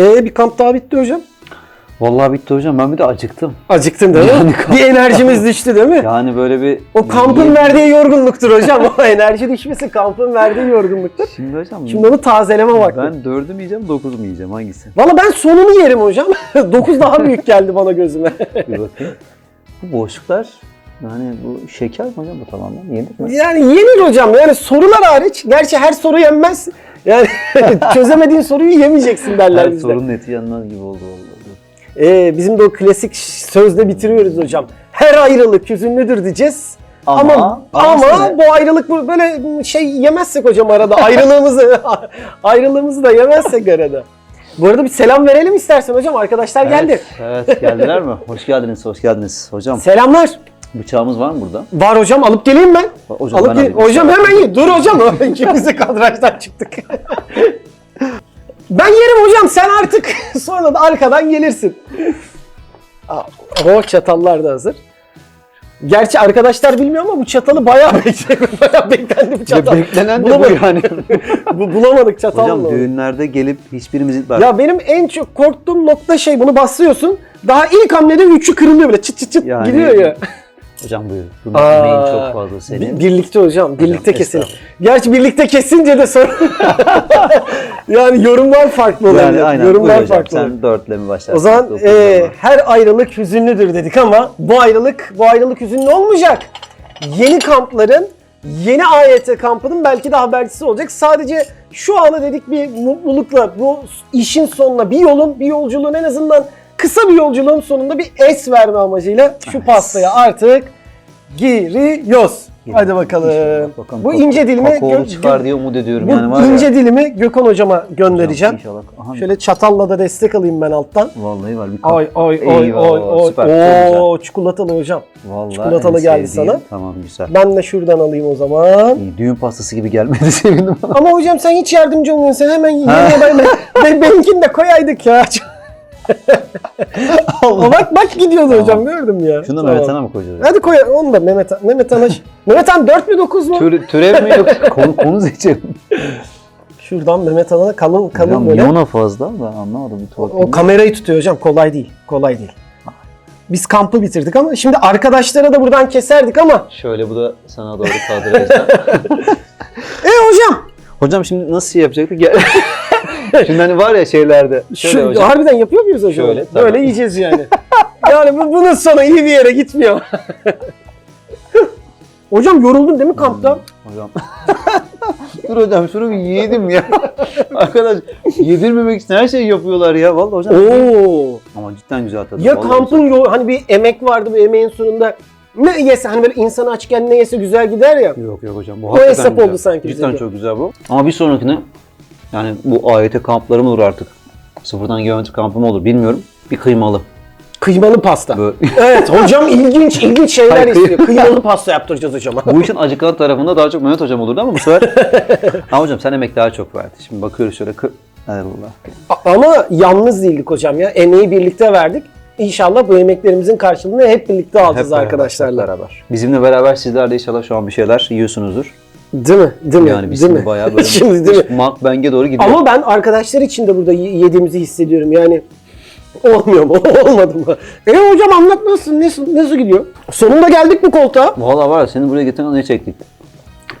Ee bir kamp daha bitti hocam. Vallahi bitti hocam ben bir de acıktım. Acıktın değil mi? Yani kamp- bir enerjimiz düştü değil mi? Yani böyle bir... O kampın verdiği yorgunluktur hocam. O enerji düşmesi kampın verdiği yorgunluktur. Şimdi hocam Şimdi onu tazeleme vakti. ben dördü mü yiyeceğim dokuzu mu yiyeceğim hangisi? Valla ben sonunu yerim hocam. 9 daha büyük geldi bana gözüme. Bir bakayım. Bu boşluklar yani bu şeker mi hocam bu tamamen yenir mi? Yani yenir hocam. Yani sorular hariç. Gerçi her soru yenmez. Yani çözemediğin soruyu yemeyeceksin derler Her bizde. sorunun eti yanmaz gibi oldu vallahi. Ee, bizim de o klasik sözle bitiriyoruz hocam. Her ayrılık hüzünlüdür diyeceğiz. Ama Ama- ama, ama- bu ayrılık bu böyle şey yemezsek hocam arada ayrılığımızı ayrılığımızı da yemezsek arada. Bu arada bir selam verelim istersen hocam arkadaşlar geldi. Evet, evet geldiler mi? Hoş geldiniz, hoş geldiniz. Hocam Selamlar. Bıçağımız var mı burada? Var hocam alıp geleyim ben. Hocam, alıp ben gel- hocam hemen ye. Dur hocam. İkimiz de kadrajdan çıktık. ben yerim hocam sen artık sonra da arkadan gelirsin. O çatallar da hazır. Gerçi arkadaşlar bilmiyor ama bu çatalı bayağı bekledik. Bayağı beklendi bu çatal. beklenen de bu Bulamadık. yani. Bu, bulamadık çatal Hocam bulamadık. düğünlerde gelip hiçbirimiz ilk Ya benim en çok korktuğum nokta şey bunu basıyorsun. Daha ilk hamlede üçü kırılıyor böyle çıt çıt çıt Yani- gidiyor ya. Hocam buyur. Bu Aa, çok fazla senin. Bir- birlikte hocam, birlikte kesin. Gerçi birlikte kesince de sorun. yani yorumlar farklı olabilir. yani aynen buyur yorumlar hocam. farklı. olabilir. Sen dörtle mi başlarsın? O zaman e, her ayrılık hüzünlüdür dedik ama bu ayrılık bu ayrılık hüzünlü olmayacak. Yeni kampların yeni AYT kampının belki de habercisi olacak. Sadece şu anı dedik bir mutlulukla bu işin sonuna bir yolun bir yolculuğun en azından kısa bir yolculuğun sonunda bir es verme amacıyla şu pastaya artık giriyoruz. Hadi bakalım. Bakalım bu ince dilimi gö- çıkar diye umut ediyorum bu yani var ince ya. dilimi Gökhan hocama göndereceğim. İnşallah. Aha, Şöyle çatalla da destek alayım ben alttan. Vallahi var bir kap. Ay ay ay ay ay. Oo çikolatalı hocam. Vallahi çikolatalı geldi sevdiğim. sana. Tamam güzel. Ben de şuradan alayım o zaman. İyi, düğün pastası gibi gelmedi sevindim. Ama hocam sen hiç yardımcı olmuyorsun. Sen hemen ben, ben, benimkini de koyaydık ya. O bak bak gidiyordu Tamam. hocam gördüm ya. Şunu da Tamam. Mehmet Han'a mı koyacağız? Hadi koy onu da Mehmet Han. Mehmet Han'a. Mehmet Han 4 mü 9 mu? Tür, türev mi yok? konu, konu seçelim. Şuradan Mehmet Han'a kalın kalın Hocam böyle. niye ona fazla? Ben anlamadım. Bir tuhaf O kamerayı tutuyor hocam. Kolay değil. Kolay değil. Biz kampı bitirdik ama şimdi arkadaşlara da buradan keserdik ama. Şöyle bu da sana doğru kadrajda. E hocam hocam şimdi nasıl yapacaktık? Gel. şimdi hani var ya şeylerde. Şöyle Şu, hocam. harbiden yapıyor muyuz hocam? Şöyle, Böyle tamam. yiyeceğiz yani. yani bu, bunun sonu iyi bir yere gitmiyor. hocam yoruldun değil mi kampta? Hocam. Dur hocam şunu bir yedim ya. Arkadaş yedirmemek için her şeyi yapıyorlar ya. Vallahi hocam. Oo. Ama cidden güzel tadı. Ya Vallahi kampın yolu hani bir emek vardı bu emeğin sonunda. Ne yese hani böyle insanı açken ne yese güzel gider ya. güzel. Yok yok hocam. Bu O hesap güzel. oldu sanki Cidden de. çok güzel bu. Ama bir sonrakine yani bu AYT kampları mı olur artık? Sıfırdan geometri kampı mı olur bilmiyorum. Bir kıymalı. Kıymalı pasta. Böyle. Evet hocam ilginç ilginç şeyler Hayır, kıy- istiyor. Kıymalı pasta yaptıracağız hocama. Bu işin acıkan tarafında daha çok Mehmet hocam olurdu ama bu sefer... ama hocam sen emek daha çok verdi. Şimdi bakıyoruz şöyle... Kı... Allah. Ama yalnız değildik hocam ya. Emeği birlikte verdik. İnşallah bu emeklerimizin karşılığını hep birlikte alacağız beraber, arkadaşlarla. hep beraber. Bizimle beraber sizler de inşallah şu an bir şeyler yiyorsunuzdur. Değil mi? Değil mi? Yani biz değil şimdi mi? bayağı böyle Şimdi değil mi? Makbeng'e doğru gidiyor. Ama ben arkadaşlar için de burada yediğimizi hissediyorum. Yani olmuyor mu? Olmadı mı? E hocam anlat nasıl? Nasıl, nasıl gidiyor? Sonunda geldik mi koltuğa? Valla var ya seni buraya getiren ne çektik?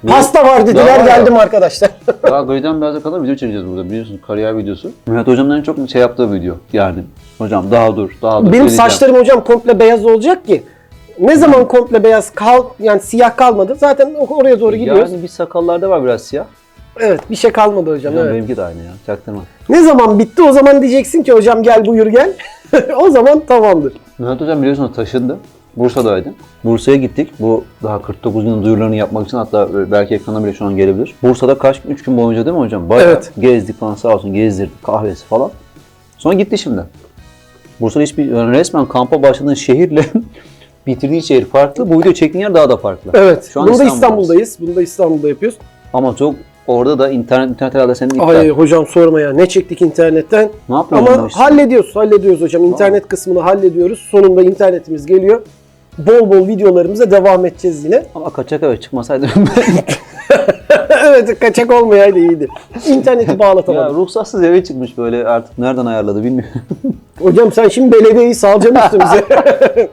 Bu- Pasta var dediler var ya. geldim arkadaşlar. Daha griden beyaza kadar video çekeceğiz burada biliyorsunuz kariyer videosu. Mehmet hocamın en çok şey yaptığı video yani. Hocam daha dur, daha dur. Benim saçlarım hocam komple beyaz olacak ki. Ne zaman komple beyaz kal yani siyah kalmadı. Zaten oraya doğru gidiyoruz. Yani bir sakallarda var biraz siyah. Evet bir şey kalmadı hocam. Hocam evet. benimki de aynı ya. Çaktırma. Ne zaman bitti o zaman diyeceksin ki hocam gel buyur gel. o zaman tamamdır. Mehmet hocam biliyorsunuz taşındı. Bursa'daydı. Bursa'ya gittik. Bu daha 49 günün duyurularını yapmak için hatta belki ekrana bile şu an gelebilir. Bursa'da kaç gün? 3 gün boyunca değil mi hocam? Bayağı Evet. gezdik falan sağ olsun gezdirdik kahvesi falan. Sonra gitti şimdi. Bursa'da hiçbir yani resmen kampa başladığın şehirle bitirdiği şehir farklı. Bu video çektiğin yer daha da farklı. Evet. Şu an Bunu da İstanbul'dayız. Bunu da İstanbul'da yapıyoruz. Ama çok orada da internet internet herhalde senin iptal. Ay hocam sorma ya ne çektik internetten. Ne yapıyorsun Ama işte? hallediyoruz, hallediyoruz hocam. İnternet kısmını hallediyoruz. Sonunda internetimiz geliyor. Bol bol videolarımıza devam edeceğiz yine. Ama kaçak eve çıkmasaydım ben evet kaçak olmayaydı iyiydi. İnterneti Ya bağlatamadım. ruhsatsız eve çıkmış böyle artık nereden ayarladı bilmiyorum. Hocam sen şimdi belediyeyi salacaksın üstümüze.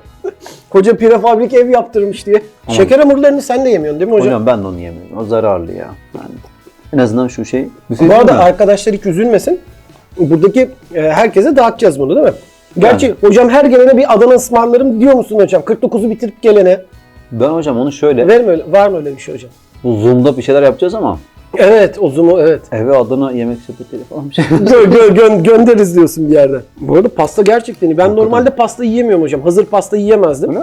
Koca prefabrik ev yaptırmış diye. Şeker hamurlarını sen de yemiyorsun değil mi hocam? Hocam ben de onu yemiyorum. O zararlı ya. Yani en azından şu şey. Bu arada arkadaşlar hiç üzülmesin. Buradaki e, herkese dağıtacağız bunu değil mi? Gerçi hocam her gelene bir Adana ısmarlarım diyor musun hocam? 49'u bitirip gelene. ben hocam onu şöyle mı öyle, var mı öyle bir şey hocam? bu Zoom'da bir şeyler yapacağız ama Evet o zumu evet. eve Adana yemek sepetiyle falan bir şey. Gö- gö- gö- göndeririz diyorsun bir yerden. Bu arada pasta gerçekten iyi. Ben normalde pasta yiyemiyorum hocam. Hazır pasta yiyemezdim. Mi?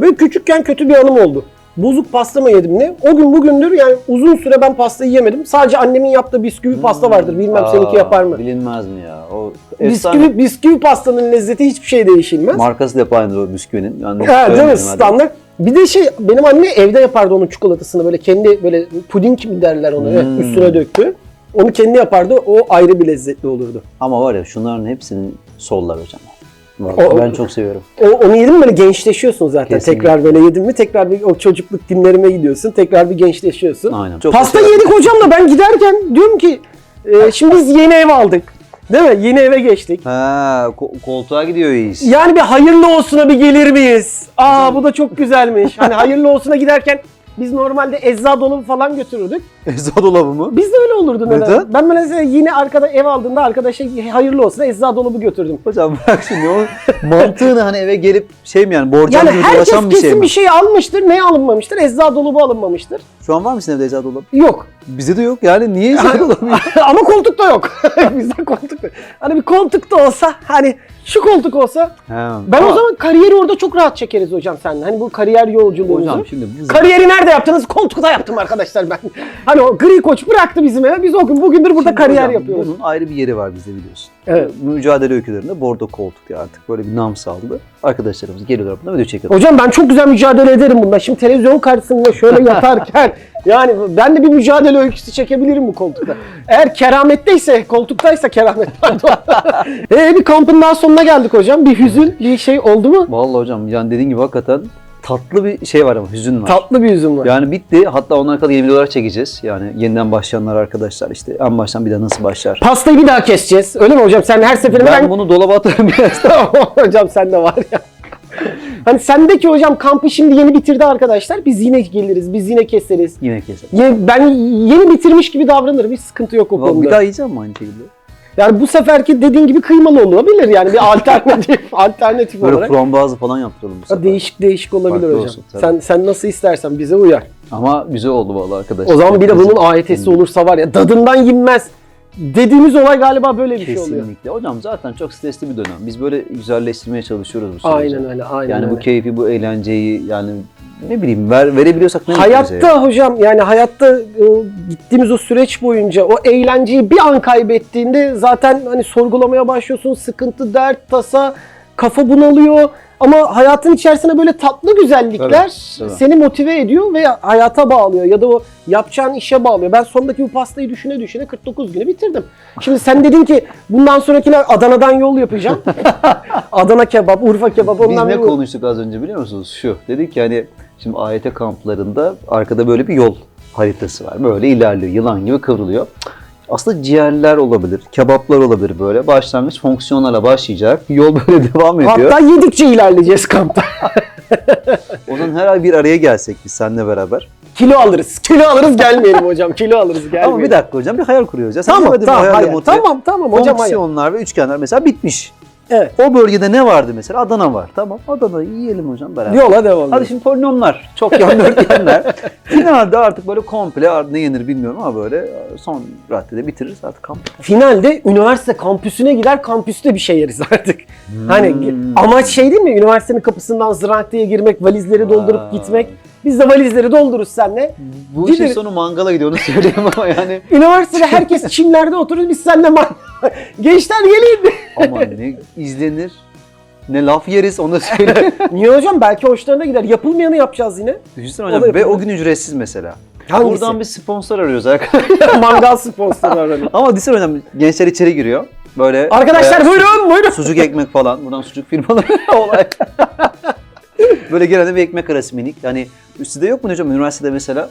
Böyle küçükken kötü bir anım oldu. Bozuk pasta mı yedim ne? O gün bugündür yani uzun süre ben pasta yiyemedim. Sadece annemin yaptığı bisküvi pasta vardır. Bilmem Aa, seninki yapar mı? Bilinmez mi ya? O efsane. Bisküvi, bisküvi pastanın lezzeti hiçbir şey değişilmez. Markası da hep aynı o bisküvinin. Yani Ha, değil mi? Standart. Bir de şey benim anne evde yapardı onun çikolatasını böyle kendi böyle puding mi derler onu evet, Hmm. üstüne döktü. Onu kendi yapardı. O ayrı bir lezzetli olurdu. Ama var ya şunların hepsinin sollar hocam. Vallahi O- ben çok seviyorum. O, onu yedin mi böyle gençleşiyorsun zaten. Kesinlikle. Tekrar böyle yedin mi tekrar bir o çocukluk günlerime gidiyorsun. Tekrar bir gençleşiyorsun. Aynen. Çok Pasta yedik hocam da ben giderken diyorum ki e, şimdi biz yeni ev aldık. Değil mi? Yeni eve geçtik. Ha, ko- koltuğa gidiyor iş. Yani bir hayırlı olsuna bir gelir miyiz? Aa bu da çok güzelmiş. Hani hayırlı olsuna giderken biz normalde ecza dolabı falan götürürdük. Ecza dolabı mı? Biz de öyle olurdu neden? Neden? Ben mesela yine arkada ev aldığımda arkadaşa hayırlı olsun ecza dolabı götürdüm. Hocam bırak şimdi o mantığını hani eve gelip şey mi yani borcam Yani gibi herkes dolaşan bir kesin şey mi? bir şey almıştır. Ne alınmamıştır? Ecza dolabı alınmamıştır. Şu an var mı senin evde ecza dolabı? Yok. Bizde de yok yani niye ecza dolabı? Ama koltuk da yok. Bizde koltuk da. Hani bir koltuk da olsa hani şu koltuk olsa Ha. ben Ama o zaman kariyeri orada çok rahat çekeriz hocam seninle. Hani bu kariyer yolculuğumuzu. Hocam şimdi bu Kariyeri nerede yaptınız? Koltukta yaptım arkadaşlar ben. Hani o gri koç bıraktı bizim eve. Biz o gün bugündür burada Şimdi kariyer hocam, yapıyoruz. Bunun ayrı bir yeri var bizde biliyorsun. Evet. Mücadele öykülerinde bordo koltuk diye artık böyle bir nam saldı. Arkadaşlarımız geliyorlar buna video çekiyorlar. Hocam ben çok güzel mücadele ederim bunda. Şimdi televizyon karşısında şöyle yatarken yani ben de bir mücadele öyküsü çekebilirim bu koltukta. Eğer kerametteyse, koltuktaysa keramet pardon. ee, bir kampın daha sonuna geldik hocam. Bir hüzün, bir şey oldu mu? Vallahi hocam yani dediğin gibi hakikaten tatlı bir şey var ama hüzün var. Tatlı bir hüzün var. Yani bitti. Hatta onlara kadar yeni videolar çekeceğiz. Yani yeniden başlayanlar arkadaşlar işte en baştan bir daha nasıl başlar. Pastayı bir daha keseceğiz. Öyle mi hocam? Sen her seferinde Ben, bunu dolaba atarım biraz. hocam sen de var ya. Hani sendeki hocam kampı şimdi yeni bitirdi arkadaşlar. Biz yine geliriz, biz yine keseriz. Yine keser. Ye- Ben yeni bitirmiş gibi davranırım. Hiç sıkıntı yok o konuda. Bir daha yiyeceğim mi aynı şekilde? Yani bu seferki dediğin gibi kıymalı olabilir yani bir alternatif alternatif Böyle olarak. frambuazlı falan yaptıralım bu Ha, sefer. değişik değişik olabilir Farklı hocam. olsun, tabii. sen sen nasıl istersen bize uyar. Ama güzel oldu vallahi arkadaşlar. O zaman bir de bunun. AYT'si olursa var ya dadından yenmez. Dediğimiz olay galiba böyle bir şey oluyor. Kesinlikle. Hocam zaten çok stresli bir dönem. Biz böyle güzelleştirmeye çalışıyoruz bu süreci. Aynen öyle, aynen Yani öyle. bu keyfi, bu eğlenceyi yani ne bileyim ver, verebiliyorsak ne mutlu bize. Hayatta hocam yani hayatta e, gittiğimiz o süreç boyunca o eğlenceyi bir an kaybettiğinde zaten hani sorgulamaya başlıyorsun. Sıkıntı, dert, tasa, kafa bunalıyor. Ama hayatın içerisine böyle tatlı güzellikler Evet, evet. seni motive ediyor ve hayata bağlıyor ya da o yapacağın işe bağlıyor. Ben sondaki bu pastayı düşüne düşüne 49 günü bitirdim. Şimdi sen dedin ki bundan sonrakine Adana'dan yol yapacağım. Adana kebap, Urfa kebap Biz ondan ne bir- konuştuk az önce biliyor musunuz? Şu, dedik ki hani şimdi AYT kamplarında arkada böyle bir yol haritası var. Böyle ilerliyor, yılan gibi kıvrılıyor. Aslında ciğerler olabilir, kebaplar olabilir böyle. Başlangıç fonksiyonlarla başlayacak. Yol böyle devam ediyor. Hatta yedikçe ilerleyeceğiz kampta. O zaman her ay bir araya gelsek biz seninle beraber. Kilo alırız. Kilo alırız gelmeyelim hocam. Kilo alırız gelmeyelim. Ama bir dakika hocam bir hayal kuruyoruz ya. Sen Tamam demedin mi tamam hayır. motive? Tamam tamam hocam hayır. Fonksiyonlar ve üçgenler mesela bitmiş. Evet. O bölgede ne vardı mesela? Adana var. Tamam Adana'yı yiyelim hocam beraber. Yola devam Hadi şimdi polinomlar, çok yan dörtgenler. Finalde artık böyle komple ne yenir bilmiyorum ama böyle son raddede bitiririz artık kamp. Finalde üniversite kampüsüne gider kampüste bir şey yeriz artık. Hmm. Hani amaç şey değil mi? Üniversitenin kapısından Zıranklı'ya girmek, valizleri doldurup Aa. gitmek. Biz de valizleri doldururuz senle. Bu işin Gideriz. sonu mangala gidiyor onu söyleyeyim ama yani. Üniversitede herkes çimlerde oturur biz seninle man- Gençler gelin. Ama ne izlenir, ne laf yeriz onu da söyleyeyim. Niye hocam? Belki hoşlarına gider. Yapılmayanı yapacağız yine. Düşünsene O hocam ve o gün ücretsiz mesela. Hangisi? Buradan bir sponsor arıyoruz arkadaşlar. Mangal sponsoru aranıyor. ama düşünsene hocam gençler içeri giriyor. Böyle Arkadaşlar e, buyurun buyurun. Sucuk ekmek falan. Buradan sucuk firmaları olay. Böyle genelde bir ekmek arası minik. Yani sizde yok mu hocam üniversitede mesela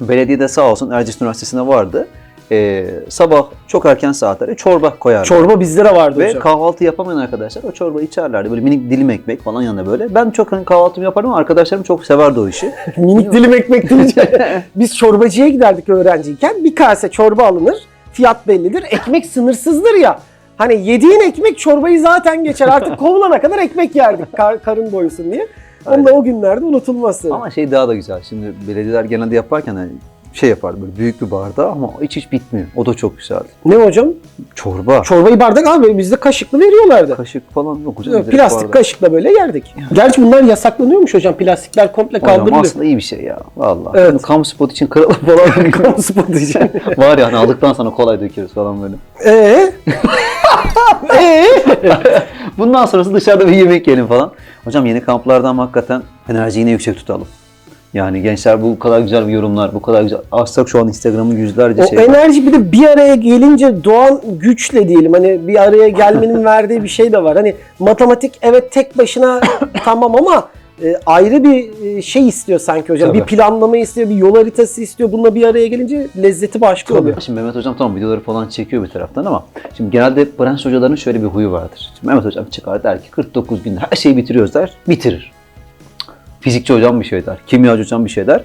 Belediyede sağ olsun Erciyes Üniversitesi'nde vardı. Ee, sabah çok erken saatlerde çorba koyarlar. Çorba bizlere vardı Ve hocam. kahvaltı yapamayan arkadaşlar o çorbayı içerlerdi. Böyle minik dilim ekmek falan yanında böyle. Ben çok hani kahvaltımı yapardım ama arkadaşlarım çok severdi o işi. Minik dilim ekmek deyince biz çorbacıya giderdik öğrenciyken. Bir kase çorba alınır. Fiyat bellidir. Ekmek sınırsızdır ya. Hani yediğin ekmek çorbayı zaten geçer. Artık kovulana kadar ekmek yerdik kar- karın doysun diye. Onu da o günlerde unutulmaz tabii. Ama şey daha da güzel. Şimdi belediyeler genelde yaparken hani şey yapardı böyle büyük bir bardağı ama hiç hiç bitmiyor. O da çok güzeldi. Ne hocam? Çorba. Çorbayı bardak abi bizde kaşıklı veriyorlardı. Kaşık falan yok hocam. Yok, plastik bardak. kaşıkla böyle yerdik. Gerçi bunlar yasaklanıyormuş hocam. Plastikler komple Hocam kaldırılıyor. aslında iyi bir şey ya. Vallahi. Evet. Bunu kamu spot için kıralım falan. Kamu spotu için. Var ya hani aldıktan sonra kolay döküyoruz falan böyle. Eee? Eee? Bundan sonrası dışarıda bir yemek yiyelim falan. Hocam yeni kamplardan hakikaten enerjiyi yine yüksek tutalım. Yani gençler bu kadar güzel bir yorumlar, bu kadar güzel. Açsak şu an Instagram'ın yüzlerce O şey var. enerji bir de bir araya gelince doğan güçle diyelim. Hani bir araya gelmenin verdiği bir şey de var. Hani matematik evet tek başına tamam ama e, ayrı bir e, şey istiyor sanki hocam. Tabii. Bir planlama istiyor, bir yol haritası istiyor. Bununla bir araya gelince lezzeti başka oluyor. Şimdi Mehmet Hocam tamam videoları falan çekiyor bir taraftan ama şimdi genelde branş hocaların şöyle bir huyu vardır. Şimdi Mehmet Hocam çıkar der ki 49 günde her şeyi bitiriyoruz der, bitirir. Fizikçi hocam bir şey der, kimyacı hocam bir şey der.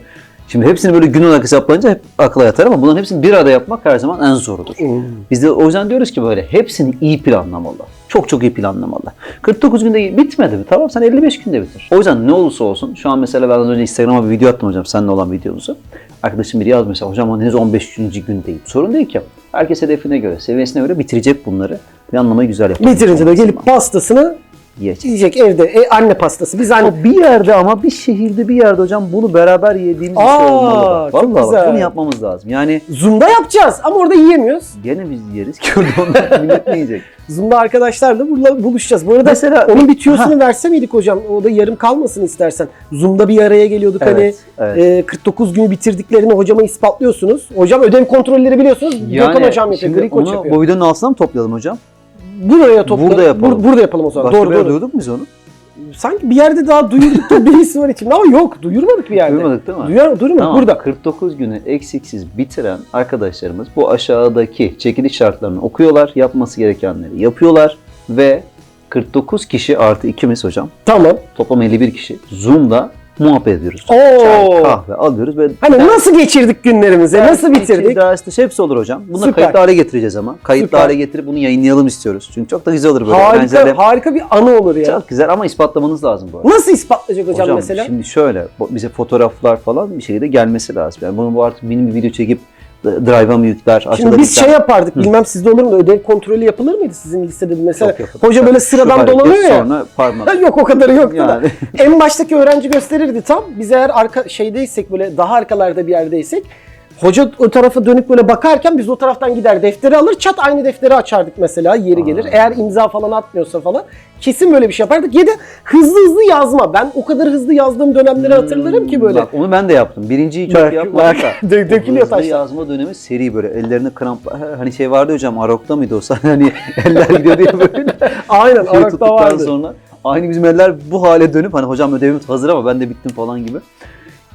Şimdi hepsini böyle gün olarak hesaplayınca hep akla yatar ama bunların hepsini bir arada yapmak her zaman en zorudur. Hmm. Biz de o yüzden diyoruz ki böyle hepsini iyi planlamalı. Çok çok iyi planlamalı. 49 günde bitmedi mi? Tamam sen 55 günde bitir. O yüzden ne olursa olsun şu an mesela ben az önce Instagram'a bir video attım hocam seninle olan videomuzu. Arkadaşım biri yazmış mesela hocam henüz 15. gündeyim. Sorun değil ki. Herkes hedefine göre, seviyesine göre bitirecek bunları. Planlamayı güzel yapacak. Bitirince de gelip pastasını yiyecek. yiyecek evde. E, anne pastası. Biz anne... O bir yerde ama bir şehirde bir yerde hocam bunu beraber yediğimiz bir şey Aa, olmalı. bak. çok bak, bunu yapmamız lazım. Yani Zoom'da yapacağız ama orada yiyemiyoruz. gene biz yeriz ki orada onlar millet ne yiyecek? Zoom'da arkadaşlarla burada buluşacağız. Bu arada Mesela- onun bir tüyosunu verse miydik hocam? O da yarım kalmasın istersen. Zoom'da bir araya geliyorduk Evet, hani evet. e, 49 günü bitirdiklerini hocama ispatlıyorsunuz. Hocam ödev kontrolleri biliyorsunuz. Gökhan hocam yapıyor. şimdi onu yapıyor. bu videonun altına mı toplayalım hocam? Buraya topla. Burada yapalım. Bur- burada yapalım o zaman. Başka doğru bir doğru. duyduk mu biz onu? Sanki bir yerde daha duyurduk gibi bir his var içimde ama yok duyurmadık bir yerde. Duymadık değil mi? Duyar, duyurmadık Tamam, burada. 49 günü eksiksiz bitiren arkadaşlarımız bu aşağıdaki çekiliş şartlarını okuyorlar, yapması gerekenleri yapıyorlar ve 49 kişi artı ikimiz hocam, Tamam. toplam 51 kişi Zoom'da muhabbet ediyoruz. Oo. Çay, kahve alıyoruz ve Hani nasıl geçirdik günlerimizi? Nasıl Ders, bitirdik? içi, Ders hepsi olur hocam. Bunu Süper. kayıtlı hale getireceğiz ama. Kayıtlı Süper. hale getirip bunu yayınlayalım istiyoruz. Çünkü çok da güzel olur böyle. Harika, öğrencilere. harika bir anı olur ya. Çok güzel ama ispatlamanız lazım bu arada. Nasıl ispatlayacak hocam, mesela? şimdi şöyle bize fotoğraflar falan bir şekilde gelmesi lazım. Yani bunu bu artık mini bir video çekip drive'a mı yükler? Şimdi biz şey yapardık, bilmem sizde olur mu? Ödev kontrolü yapılır mıydı sizin lisede? Mesela yapılır. hoca böyle sıradan dolanıyor ya. Sonra parmak. Yok o kadarı yoktu Yani. da. En baştaki öğrenci gösterirdi tam. Biz eğer arka şeydeysek böyle daha arkalarda bir yerdeysek hoca o tarafa dönüp böyle bakarken biz o taraftan gider defteri alır çat aynı defteri açardık mesela yeri gelir. Eğer imza falan atmıyorsa falan kesin böyle bir şey yapardık. Ya da hızlı hızlı yazma. Ben o kadar hızlı yazdığım dönemleri hatırlarım ki böyle. Bak onu ben de yaptım. Birinciyi çok Bak, yapmadım bak. da. Dö- dökülüyor Hızlı taşlar. yazma dönemi seri böyle ellerine kramp hani şey vardı hocam Arok'ta mıydı o sahne hani eller gidiyor diye böyle Aynen şey tuttuktan vardı. sonra aynı bizim eller bu hale dönüp hani hocam ödevimiz hazır ama ben de bittim falan gibi.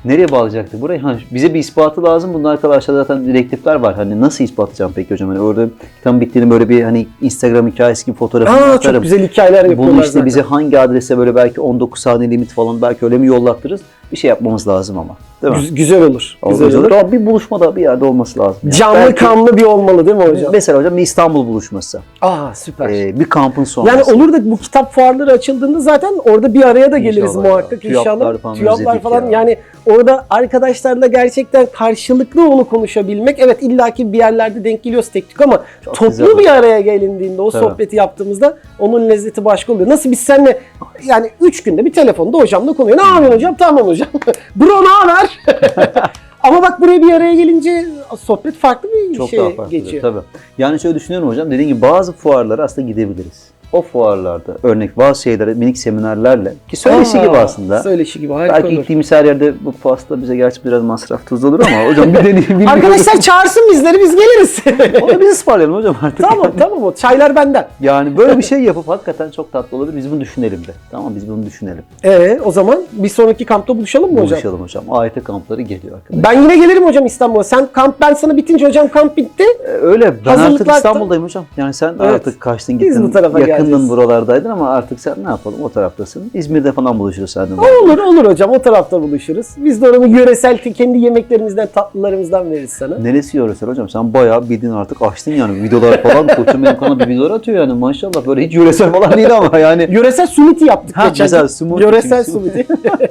Nereye bağlayacaktık burayı? Ha, bize bir ispatı lazım. Bunun arkadaşlar zaten direktifler var. Hani nasıl ispatlayacağım peki hocam? Hani orada tam bittiğini böyle bir hani Instagram hikayesi gibi fotoğrafını Aa, atarım. çok güzel hikayeler yapıyorlar Bunu işte zaten. bize hangi adrese böyle belki 19 saniye limit falan belki öyle mi yollattırırız? Bir şey yapmamız lazım ama. Değil mi? Güz- güzel olur. Güzel olur. Ama bir buluşmada bir yerde olması lazım. yani. Canlı Belki- kanlı bir olmalı değil mi hocam? Mesela hocam bir İstanbul buluşması. Aa süper. Ee, bir kampın sonrası. Yani olur da bu kitap fuarları açıldığında zaten orada bir araya da geliriz İnşallah ya. muhakkak TÜYAP'lar inşallah. falan TÜYAP'lar falan ya. yani orada arkadaşlarla gerçekten karşılıklı onu konuşabilmek. Evet illaki bir yerlerde denk geliyoruz tek tük ama Çok toplu güzel olur. bir araya gelindiğinde o Tabii. sohbeti yaptığımızda onun lezzeti başka oluyor. Nasıl biz seninle yani 3 günde bir telefonda hocamla konuyor. Ne yapıyorsun hocam? Tamam hocam. Bro ne haber? ama bak buraya bir araya gelince sohbet farklı bir Çok şey daha farklı. geçiyor. Tabii. Yani şöyle düşünüyorum hocam. Dediğim gibi bazı fuarlara aslında gidebiliriz. O fuarlarda örnek bazı şeyleri minik seminerlerle ki söyleşi Aa, gibi aslında. Söyleşi gibi harika Belki olur. gittiğimiz her yerde bu pasta bize gerçi biraz masraf tuzlu olur ama hocam bir deneyim. Arkadaşlar çağırsın bizleri biz geliriz. Onu biz ısmarlayalım hocam artık. tamam yani. tamam o çaylar benden. Yani böyle bir şey yapıp hakikaten çok tatlı olabilir. Biz bunu düşünelim de. Tamam biz bunu düşünelim. Ee, o zaman bir sonraki kampta buluşalım mı hocam? Buluşalım hocam. AYT kampları geliyor arkadaşlar. Ben yine gelirim hocam İstanbul'a. Sen kamp ben sana bitince hocam kamp bitti. Ee, Öyle. Ben artık İstanbul'dayım hocam. Yani sen Evet. artık kaçtın Biz gittin. bu tarafa yakındın geleceğiz. buralardaydın ama artık sen ne yapalım o taraftasın. İzmir'de falan buluşuruz de. Olur olur hocam o tarafta buluşuruz. Biz de oranın yöresel kendi yemeklerimizden tatlılarımızdan veririz sana. Neresi yöresel hocam? Sen bayağı bildiğin artık açtın yani. Videolar falan koçum benim kanal bir videolar atıyor yani maşallah. Böyle hiç yöresel falan değil ama yani. Yöresel sumiti yaptık Ha, geçen. güzel, smoothie Yöresel sumiti.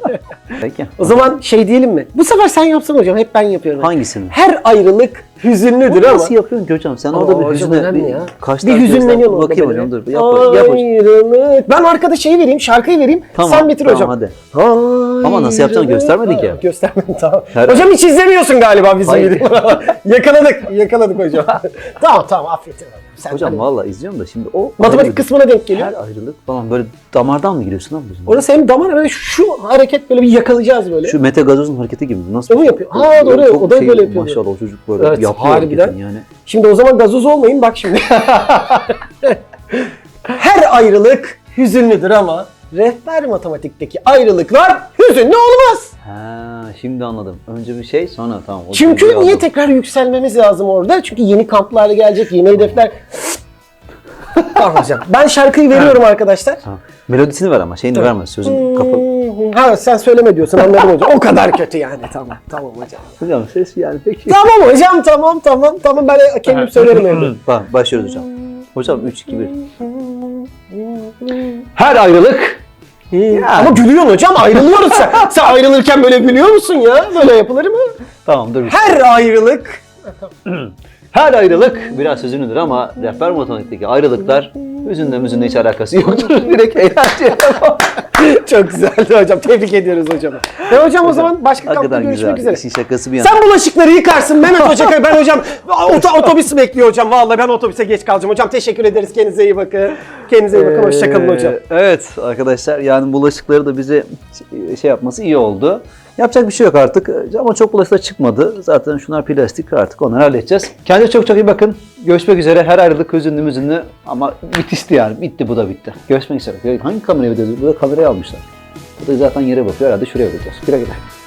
Peki. o zaman şey diyelim mi? Bu sefer sen yapsana hocam. Hep ben yapıyorum. Hangisini? Her ayrılık hüzünlüdür ama. nasıl yapıyorsun ki hocam? Sen Aa, orada bir hüzünle bir, ya. kaç Bir tane hüzünleniyor göster- orada Bakayım böyle. hocam dur. Yap, yap hocam. Ayrılık. Ben arkada şeyi vereyim, şarkıyı vereyim. Tamam, sen bitir tamam, hocam. hadi. Ayrılık. Ama nasıl yapacağını göstermedin ki. Göstermedim tamam. Her- Hocam hiç izlemiyorsun galiba bizim Hayır. videoları. yakaladık, yakaladık hocam. tamam tamam affettim. Sen Hocam hani vallahi izliyorum da şimdi o matematik ayrılık- kısmına denk geliyor. Her ayrılık falan böyle damardan mı giriyorsun lan bizim? Orası hem damar böyle şu hareket böyle bir yakalayacağız böyle. Şu Mete Gazoz'un hareketi gibi. Nasıl? O mu yapıyor? Ha, doğru, Çok o da böyle yapıyor. Maşallah o çocuk böyle Evet, yapıyor harbiden. yani. Şimdi o zaman gazoz olmayın bak şimdi. Her ayrılık hüzünlüdür ama rehber matematikteki ayrılıklar hüzünlü olmaz. Ha, şimdi anladım. Önce bir şey sonra tamam. o Çünkü niye aldım. tekrar yükselmemiz lazım orada? Çünkü yeni kamplar gelecek, yeni hedefler. tamam hocam. Ben şarkıyı veriyorum arkadaşlar. Melodisini ver ama şeyini verme. Sözün kapalı. Ha sen söyleme diyorsun anladım hocam. O kadar kötü yani. Tamam tamam hocam. Hocam ses yani peki. Tamam hocam tamam tamam tamam ben kendim söylerim evde. Bak başlıyoruz hocam. Hocam 3 2 1. Her ayrılık Ama gülüyorsun hocam ayrılıyoruz sen. Sen ayrılırken böyle gülüyor musun ya? Böyle yapılır mı? Tamam dur. Her ayrılık Her ayrılık biraz hüzünlüdür ama rehber matematikteki ayrılıklar hüzünle müzünle hiç alakası yoktur. Direkt eğlence. çok güzeldi hocam. Tebrik ediyoruz hocam. Ve hocam, o zaman başka kampta görüşmek güzel. üzere. İşin şakası bir yana. Sen bulaşıkları yıkarsın Mehmet Hoca. Ben hocam ot- otobüs bekliyor hocam. Vallahi ben otobüse geç kalacağım. Hocam teşekkür ederiz. Kendinize iyi bakın. Kendinize iyi bakın. Hoşçakalın hocam. Ee, Evet arkadaşlar yani bulaşıkları da bize şey yapması iyi oldu. Yapacak bir şey yok artık ama çok bulaşıklar çıkmadı. Zaten şunlar plastik artık onları halledeceğiz. Kendinize çok çok iyi bakın. Görüşmek üzere. Her ayrılık hüzünlü müzünlü ama bitişti yani. Bitti bu da bitti. Görüşmek üzere. Hangi kamerayı veriyoruz? Burada kamerayı almışlar. Bu da zaten yere bakıyor. Herhalde şuraya vereceğiz. Güle güle.